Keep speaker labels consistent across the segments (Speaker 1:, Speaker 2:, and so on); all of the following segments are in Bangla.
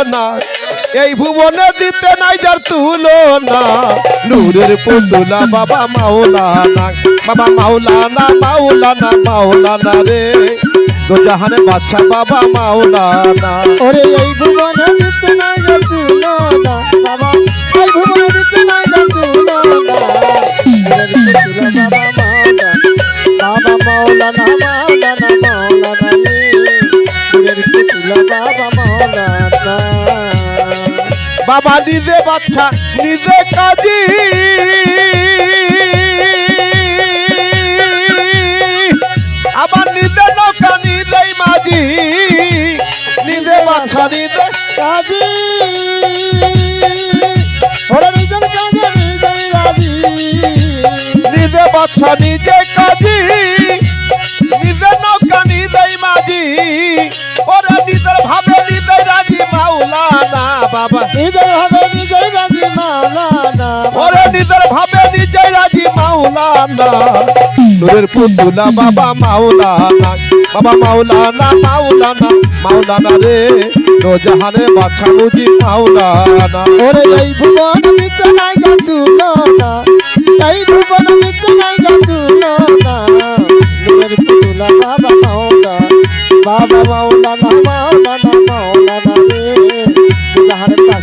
Speaker 1: তুলনা, এই ভুবনে দিতে নাই যার তুলনা। নূরের পুতুলা বাবা মাওলানা বাবা মাওলানা মাওলানা মাওলানা রে। তো জাহানে বাচ্চা বাবা মাওলানা।
Speaker 2: ওরে, এই ভুবনে দিতে নাই যা তুলো না বাবা, এই ভুবনে দিতে নাই যা তুলো না তুলো বাবা মাওলা বাবা মাওলা না মাওলা না মাওলা না রে বাবা মাওলা না
Speaker 1: বাবা নিজে বাচ্চা, নিজে কাজী। আবার নিজে নৌকা, নিজেই মাঝি নিজে বাচ্চা, নিজে
Speaker 2: কাজী। নিজের
Speaker 1: নিজে বাচ্চা, নিজে কাজী। নিজে নৌকা, নিজেই মাঝি ওরা নিজের ভাবে রাজি মাওলানা বাবা।
Speaker 2: নিজের ভাবে নিজেই রাজি মাওলা না
Speaker 1: ওরে নিজের ভাবে নিজেই রাজি মাওলানা। নূরের পুতুলা বাবা মাওলানা বাবা মাওলানা মাওলানা মাওলানা রে তো জাহানে বাচ্চা বুঝি মাওলানা।
Speaker 2: ওরে এই ভুবন দিতে নাই গা তুলো না এই ভুবন দিতে নাই গা তুলো না পুতুলা বাবা মাওলা বাবা মাওলা না মাওলা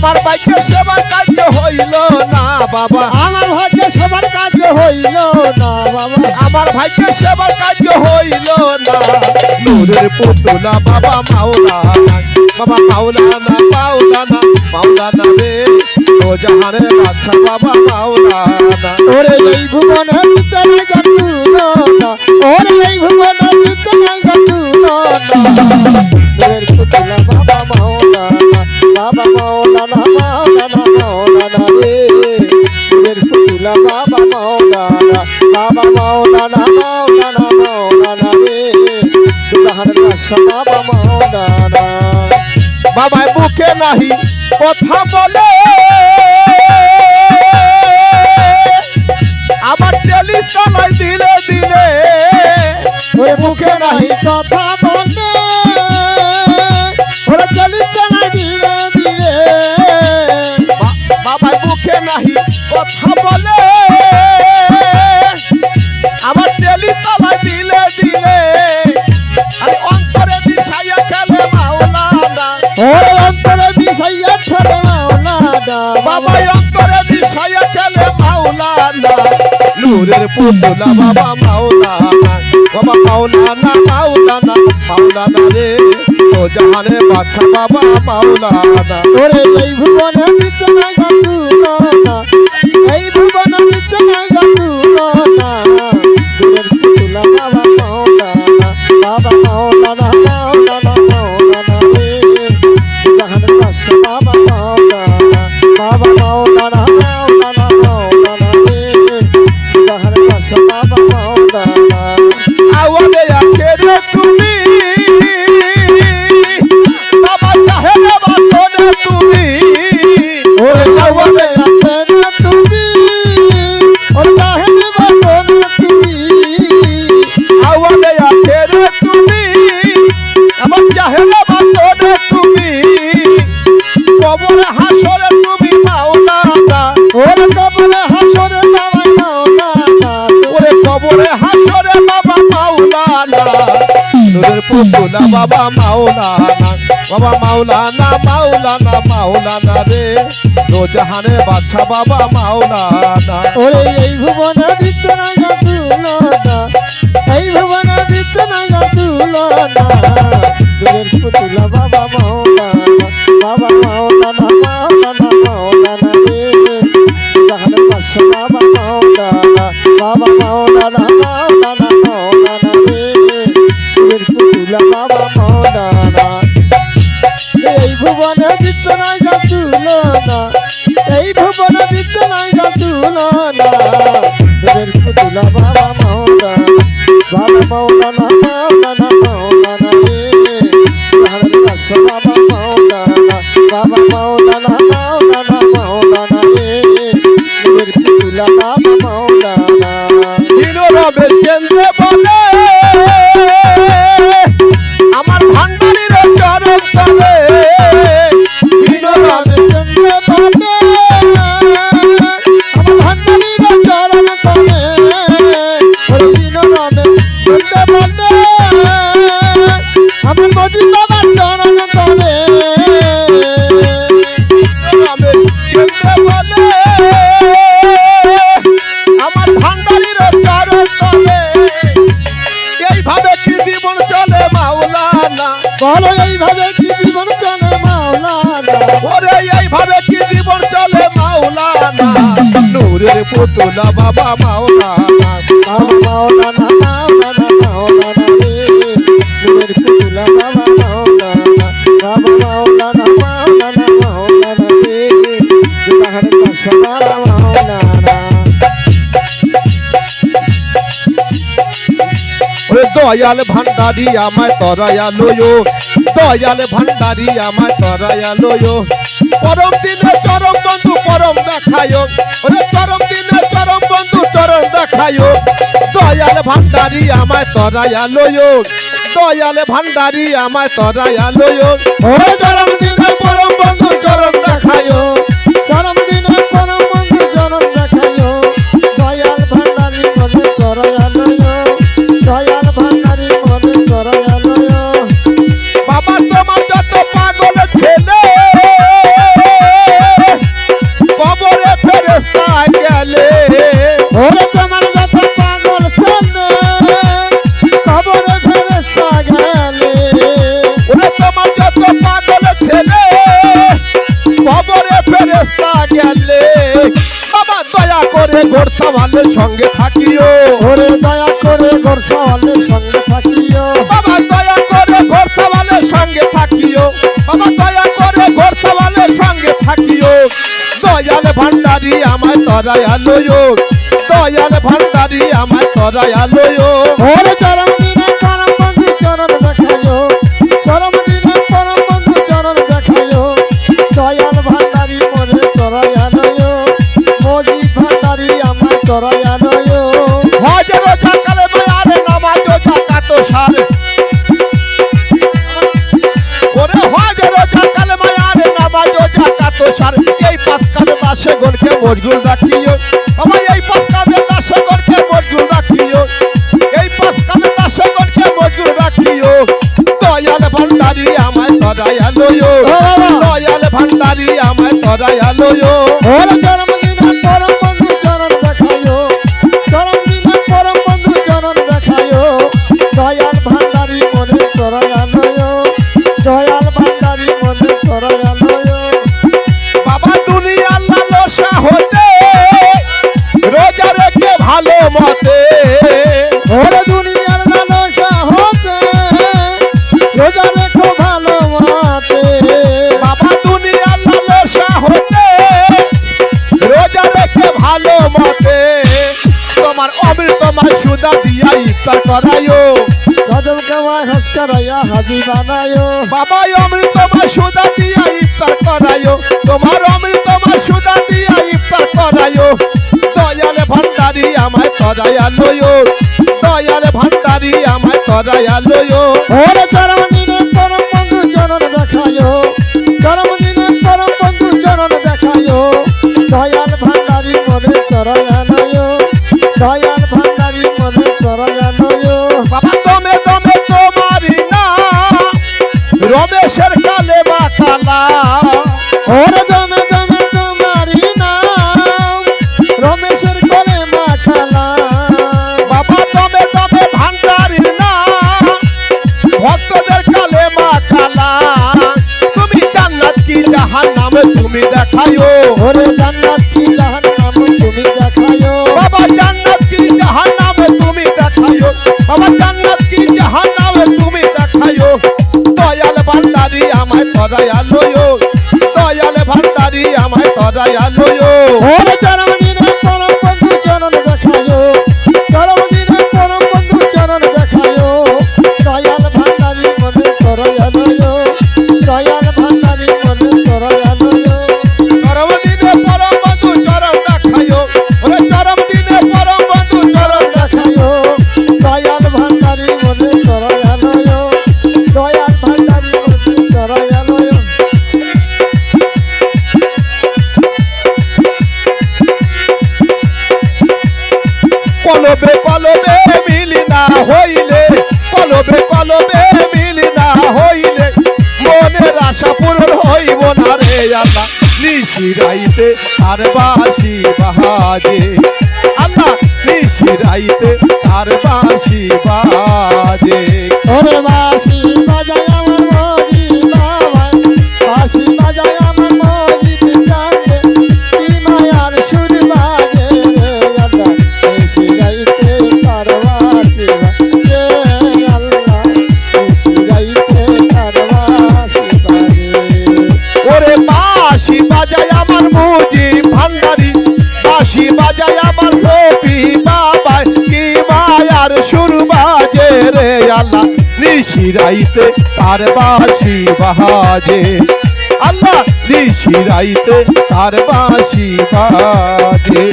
Speaker 1: আমার বাইকে সেবার কাজ হইল না বাবা।
Speaker 2: আমার ভাগ্যে সবার কাজ হইল না বাবা।
Speaker 1: আমার ভাইকে সেবার কাজ হইল না। নূরের পুতুলা বাবা মাওলানা বাবা মাওলানা মাওলানা মাওলানা রে। ও জাহানের বাচ্চা বাবা মাওলানা।
Speaker 2: ওরে এই ভুবনে নাই গাতুল না ওরে এই ভুবনে নাই গাতুল না ওরে পুতুলা বাবা বাবা মাওলানা মাওলানা মাওলানা রে ওরে পুতুলা বাবা মাওলানা বাবা বাবা মাওলানা
Speaker 1: বাবাই বুকে নাহি কথা বলে। আমার টেলি চালাই দিলে দিলে।
Speaker 2: মুখে নাহি কথা
Speaker 1: নাহি কথা বলে। আমার টেলি চালাই দিলে দিলে আরে অন্তরে বিষাইয়া খেলে মাওলানা
Speaker 2: ওরে অন্তরে বিষাইয়া ছেড়ে মাওলা দা।
Speaker 1: বাবা অন্তরে বিষাইয়া খেলে মাওলানা নূরের পুতুলা বাবা মাওলানা বাবা মাওলানা মাওলানা মাওলানা রে। ও জাহানে বাচ্চা বাবা মাওলানা
Speaker 2: ওরে এই ভুবনে দিতে নাই বাবা
Speaker 1: মাওলানা
Speaker 2: বাবা মাওলানা
Speaker 1: মাওলানা মাওলানা রে। রোজাহানে বাচ্চা বাবা মাওলানা।
Speaker 2: ওরে এই ভুবনে দিতে না গাতুল না এই ভুবনে দিতে না গাতুল না দূরের পুতুলা বাবা মাওলানা বাবা মাওলানা। এই ভুবনে দিচ্ছ নাই গাতুল না এই ভুবনে দিচ্ছ নাই গাতুল না দুলা বাবা মাওলা বাবা
Speaker 1: মাওলা না মাওলা না মাওলা না রে বাবা জীবন চলে মাওলানা। নূরের পুতুলা বাবা মাওলানা।
Speaker 2: মাওলানা।
Speaker 1: দয়াল ভান্ডারি আমায় তরায়া তরায়ালয় দয়াল ভান্ডারি আমায় তরায়া তরায়ালয় পরম দিনে চরম বন্ধু পরম দেখায় ওরে চরম দিনে চরম বন্ধু চরম দেখায় দয়াল ভান্ডারি আমায় তরায়া তরায়ালয় দয়াল ভান্ডারি আমায় তরায়া তরায়ালয়
Speaker 2: ওরে চরম দিনে
Speaker 1: পরম বন্ধু চরম দেখায় তরায় আলোয় দয়াল ভান্ডারি আমায় তরায় আলোয়
Speaker 2: ওরে চরম
Speaker 1: কাজে দাসে গণকে মজগুল রাখিও। আমার এই পাঁচ কাজে দাসে গণকে মজগুল রাখিও। এই পাঁচ কাজে দাসে গণকে মজগুল রাখিও। দয়াল ভান্ডারি আমায় তরায়ালয় দয়াল ভান্ডারি আমায় তরায়ালয়
Speaker 2: ওরে চরম দিনে পরম
Speaker 1: ইফতার করায়ো
Speaker 2: কদম কামায় হাস করাইয়া হাজি বানায়ো
Speaker 1: বাবা অমৃত তোমার সুদা দিয়া ইফতার করায়ো তোমার অমৃত তোমার সুদা দিয়া ইফতার করায়ো দয়ালে ভান্ডারি আমায় তরায়ালয় দয়ালে ভান্ডারি আমায় তরায়ালয়
Speaker 2: ওরে চরম দিনে পরম বন্ধু চরণ দেখায়ো চরম দিনে পরম বন্ধু চরণ দেখায়ো দয়াল ভান্ডারি মনে চরণালয় দয়াল
Speaker 1: দয়াল ভান্ডারি আল্লাহ নিশিরাইতে আর বাসি বাজে। আল্লাহ নিশিরাইতে আর বাসি বাজে।
Speaker 2: ওরে মা আল্লাহ নিশিরাইতে তার বাসি বাজে আল্লাহ নিশিরাইতে তার বাসি বাজে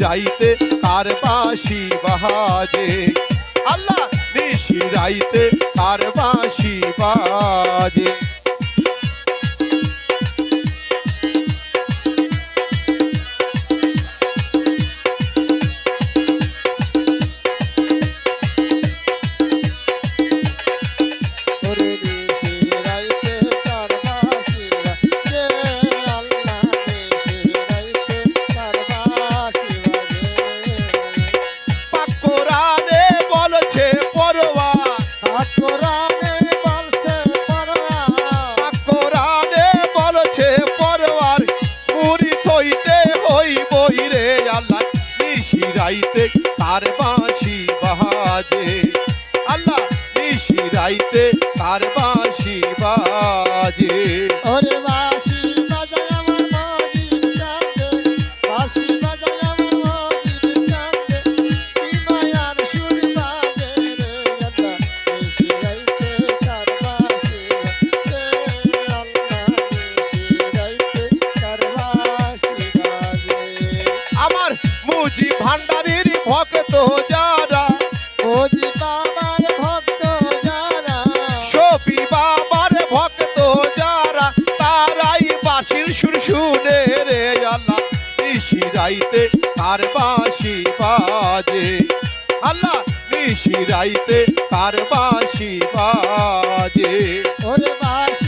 Speaker 1: যাইতে তার বাসি বাজে। আল্লাহ নিশিরাইতে তার
Speaker 2: বাসি বাজে। তার
Speaker 1: বাঁশি বাজে। আল্লাহ
Speaker 2: নিশিরাইতে তার বাঁশি বাজে। ওরে
Speaker 1: বা শুনে রে আল্লাহ ঋষি রাইতে তার বাসি বাজে। আল্লাহ ঋষি রাইতে তার বাসি বাজে।
Speaker 2: ওর বাঁশি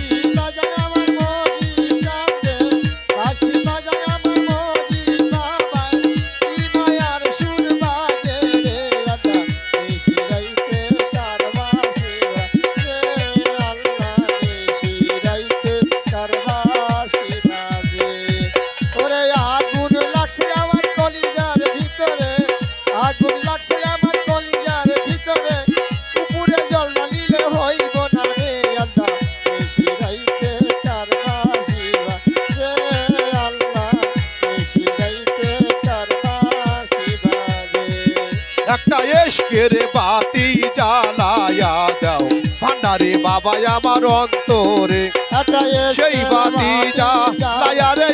Speaker 1: সুখের বাতি জ্বালায়া দাও। ভান্ডারে বাবা আমার অন্তরে সেই বাতি জ্বালায়া রে